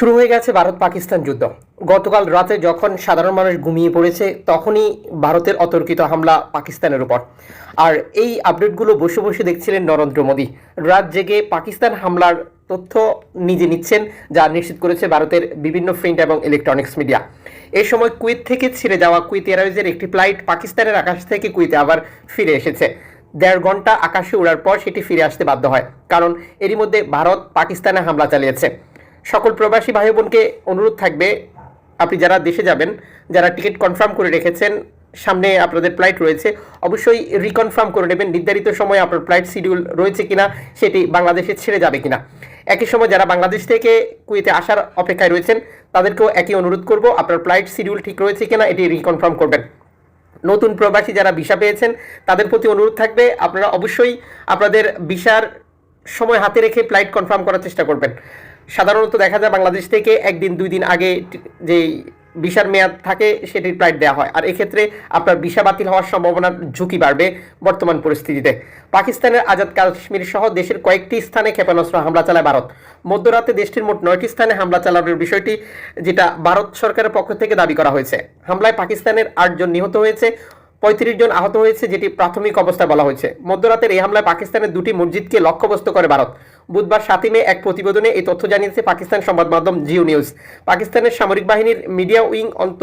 শুরু হয়ে গেছে ভারত পাকিস্তান যুদ্ধ। গতকাল রাতে যখন সাধারণ মানুষ ঘুমিয়ে পড়েছে, তখনই ভারতের অতর্কিত হামলা পাকিস্তানের উপর। আর এই আপডেটগুলো বসে বসে দেখছিলেন নরেন্দ্র মোদী। রাত জেগে পাকিস্তান হামলার তথ্য নিজে নিচ্ছেন, যা নিশ্চিত করেছে ভারতের বিভিন্ন প্রিন্ট এবং ইলেকট্রনিক্স মিডিয়া। এই সময় কুয়েত থেকে ছেড়ে যাওয়া কুয়েত এয়ারওয়েজের একটি ফ্লাইট পাকিস্তানের আকাশ থেকে কুয়েতে আবার ফিরে এসেছে। দেড় ঘণ্টা আকাশে উড়ার পর সেটি ফিরে আসতে বাধ্য হয়, কারণ এরই মধ্যে ভারত পাকিস্তানে হামলা চালিয়েছে। সকল প্রবাসী ভাই বোনকে অনুরোধ থাকবে, আপনি যারা দেশে যাবেন, যারা টিকিট কনফার্ম করে রেখেছেন, সামনে আপনাদের ফ্লাইট রয়েছে, অবশ্যই রিকনফার্ম করে নেবেন, নির্ধারিত সময়ে আপনার ফ্লাইট শিডিউল রয়েছে কিনা, সেটি বাংলাদেশে ছেড়ে যাবে কিনা। একই সময় যারা বাংলাদেশ থেকে কুয়েতে আসার অপেক্ষায় রয়েছেন, তাদেরকেও একই অনুরোধ করব, আপনার ফ্লাইট শিডিউল ঠিক রয়েছে কিনা, এটি রিকনফার্ম করবেন। নতুন প্রবাসী যারা ভিসা পেয়েছেন, তাদের প্রতি অনুরোধ থাকবে, আপনারা অবশ্যই আপনাদের ভিসার সময় হাতে রেখে ফ্লাইট কনফার্ম করার চেষ্টা করবেন। সাধারণত দেখা যায় বাংলাদেশ থেকে একদিন, দুই দিন আগে যে ভিসার মেয়াদ থাকে, সেটির ফ্লাইট দেওয়া হয়। আর এক্ষেত্রে আপনার ভিসা বাতিল হওয়ার সম্ভাবনার ঝুঁকি বাড়বে বর্তমান পরিস্থিতিতে। পাকিস্তানের আজাদ কাশ্মীর সহ দেশের কয়েকটি স্থানে ক্ষেপণাস্ত্র হামলা চালায় ভারত। মধ্যরাতে দেশটির মোট নয়টি স্থানে হামলা চালানোর বিষয়টি, যেটা ভারত সরকারের পক্ষ থেকে দাবি করা হয়েছে। হামলায় পাকিস্তানের আটজন নিহত হয়েছে, পঁয়ত্রিশ জন আহত হয়েছে, যেটি প্রাথমিক অবস্থায় বলা হয়েছে। মধ্যরাতের এই হামলায় পাকিস্তানের দুটি মসজিদকে লক্ষ্যবস্তু করে ভারত। বুধবার সাতই মে এক প্রতিবেদনে এই তথ্য জানিয়েছে পাকিস্তান সংবাদ মাধ্যম জিও নিউজ। পাকিস্তানের সামরিক বাহিনীর মিডিয়া উইং অন্ত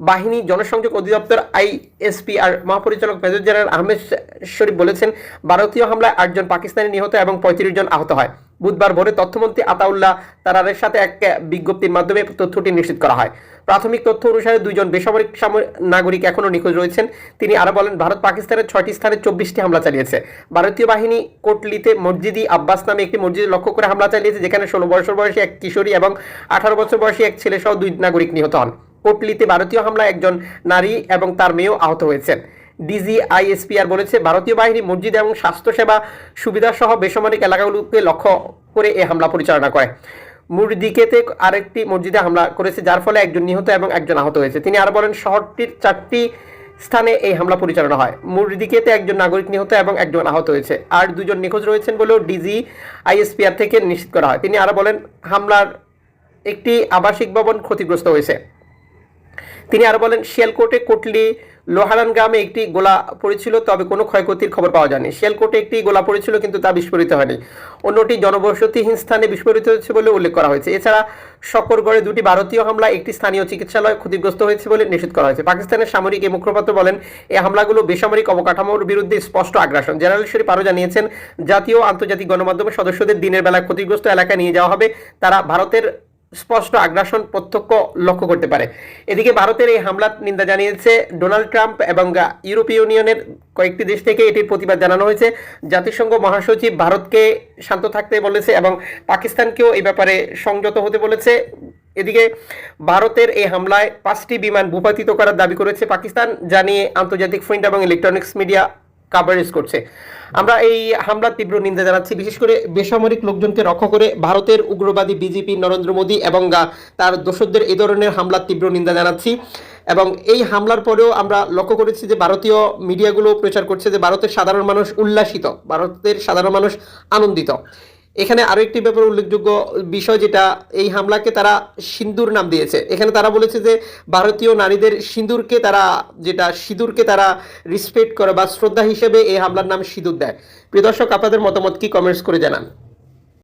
বাহিনী জনসংযোগ অধিদপ্তর আইএসপিআর মহাপরিচালক মেজর জেনারেল আহমেদ শরীফ বলেছেন, ভারতীয় হামলায় আটজন পাকিস্তানি নিহত এবং পঁয়ত্রিশ জন আহত হয়। বুধবার ভোরে তথ্যমন্ত্রী আতাউল্লাহ তারারের সাথে এক বিজ্ঞপ্তির মাধ্যমে তথ্যটি নিশ্চিত করা হয়। প্রাথমিক তথ্য অনুসারে দুইজন বেসামরিক সাম- নাগরিক এখনও নিখোঁজ রয়েছেন। তিনি আরও বলেন, ভারত পাকিস্তানের ছয়টি স্থানে চব্বিশটি হামলা চালিয়েছে। ভারতীয় বাহিনী কোটলিতে মসজিদি আব্বাস নামে একটি মসজিদে লক্ষ্য করে হামলা চালিয়েছে, যেখানে ষোলো বছর বয়সী এক কিশোরী এবং আঠারো বছর বয়সী এক ছেলেসহ দুই নাগরিক নিহত হন। কোটলিতে ভারতীয় হামলায় একজন নারী এবং তার মেয়েও আহত হয়েছেন। ডিজিআইএসপিআর বলেছে, ভারতীয় বাহিনী মসজিদ এবং স্বাস্থ্যসেবা সুবিধা সহ বেসামরিক এলাকাগুলোকে লক্ষ্য করে এ হামলা পরিচালনা করে। মুরদিকেতে আরেকটি মসজিদে হামলা করেছে, যার ফলে একজন নিহত এবং একজন আহত হয়েছে। তিনি আরও বলেন, শহরটির চারটি স্থানে এই হামলা পরিচালনা হয়। মুরদিকেতে একজন নাগরিক নিহত এবং একজন আহত হয়েছে। আর দুজন নিখোঁজ রয়েছেন বলেও ডিজি আইএসপিআর থেকে নিশ্চিত করা হয়। তিনি আরও বলেন, হামলার একটি আবাসিক ভবন ক্ষতিগ্রস্ত হয়েছে। তিনি আরও বলেন, শিয়ালকোটে কোটলি লোহারান গ্রামে একটি গোলা পড়েছিল, তবে কোনো ক্ষয়ক্ষতির খবর পাওয়া যায়নি। শিয়ালকোটে একটি গোলা পড়েছিল, কিন্তু তা বিস্ফোরিত হয়নি। অন্যটি জনবসতিহীন স্থানে বিস্ফোরিত হয়েছে বলে উল্লেখ করা হয়েছে। এছাড়া শকরগড়ে দুটি ভারতীয় হামলা একটি স্থানীয় চিকিৎসালয় ক্ষতিগ্রস্ত হয়েছে বলে নিশ্চিত করা হয়েছে। পাকিস্তানের সামরিক এই মুখপাত্র বলেন এই হামলাগুলো বেসামরিক অবকাঠামোর বিরুদ্ধে স্পষ্ট আগ্রাসন। জেনারেল শরীফ আরও জানিয়েছেন, জাতীয় আন্তর্জাতিক গণমাধ্যমের সদস্যদের দিনের বেলা ক্ষতিগ্রস্ত এলাকায় নিয়ে যাওয়া হবে। তারা ভারতের স্পষ্ট আগ্রাসন প্রত্যক্ষ লক্ষ্য করতে পারে। এদিকে ভারতের এই হামলার নিন্দা জানিয়েছে ডোনাল্ড ট্রাম্প এবং ইউরোপীয় ইউনিয়নের কয়েকটি দেশ থেকে এটির প্রতিবাদ জানানো হয়েছে। জাতিসংঘ মহাসচিব ভারতকে শান্ত থাকতে বলেছে এবং পাকিস্তানকেও এই ব্যাপারে সংযত হতে বলেছে। এদিকে ভারতের এই হামলায় পাঁচটি বিমান ভূপাতিত করার দাবি করেছে পাকিস্তান জানিয়ে আন্তর্জাতিক প্রিন্ট এবং ইলেকট্রনিক্স মিডিয়া কাভারেজ করছে। আমরা এই হামলার তীব্র নিন্দা জানাচ্ছি, বিশেষ করে বেসামরিক লোকজনকে রক্ষা করে ভারতের উগ্রবাদী বিজেপি নরেন্দ্র মোদী এবং তার দোষদের এই ধরনের হামলার তীব্র নিন্দা জানাচ্ছি। এবং এই হামলার পরেও আমরা লক্ষ্য করেছি যে, ভারতীয় মিডিয়াগুলো প্রচার করছে যে, ভারতের সাধারণ মানুষ উল্লাসিত, ভারতের সাধারণ মানুষ আনন্দিত। এখানে আরও একটি ব্যাপার উল্লেখযোগ্য বিষয় যেটা এই হামলাকে তারা সিন্দুর নাম দিয়েছে। এখানে তারা বলেছে যে ভারতীয় নারীদের সিঁদুরকে তারা যেটা সিঁদুরকে তারা রিসপেক্ট করে বা শ্রদ্ধা হিসেবে এই হামলার নাম সিঁদুর দেয়। প্রিয় দর্শক, আপনাদের মতামত কি? কমেন্টস করে জানান।